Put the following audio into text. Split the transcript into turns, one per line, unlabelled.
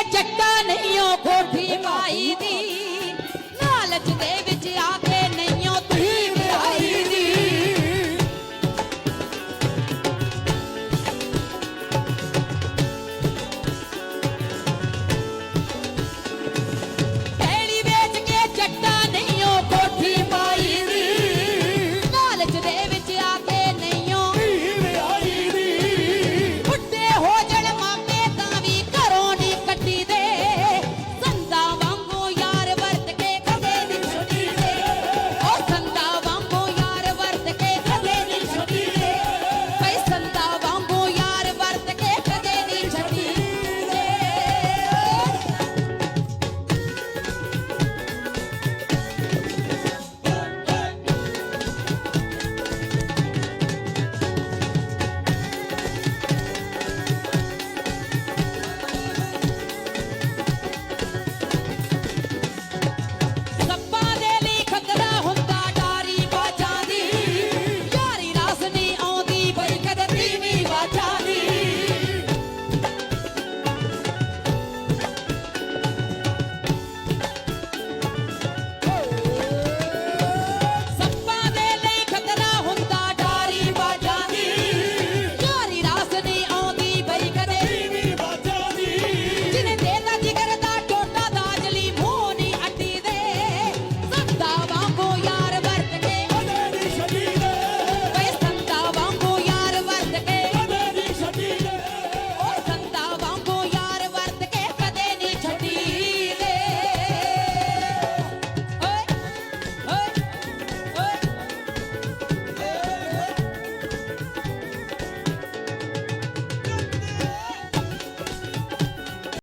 ਇਹ ਚੱਕਾ ਨਹੀਂ ਉਹ ਕੋਠੀ ਮਾਈ ਦੀ।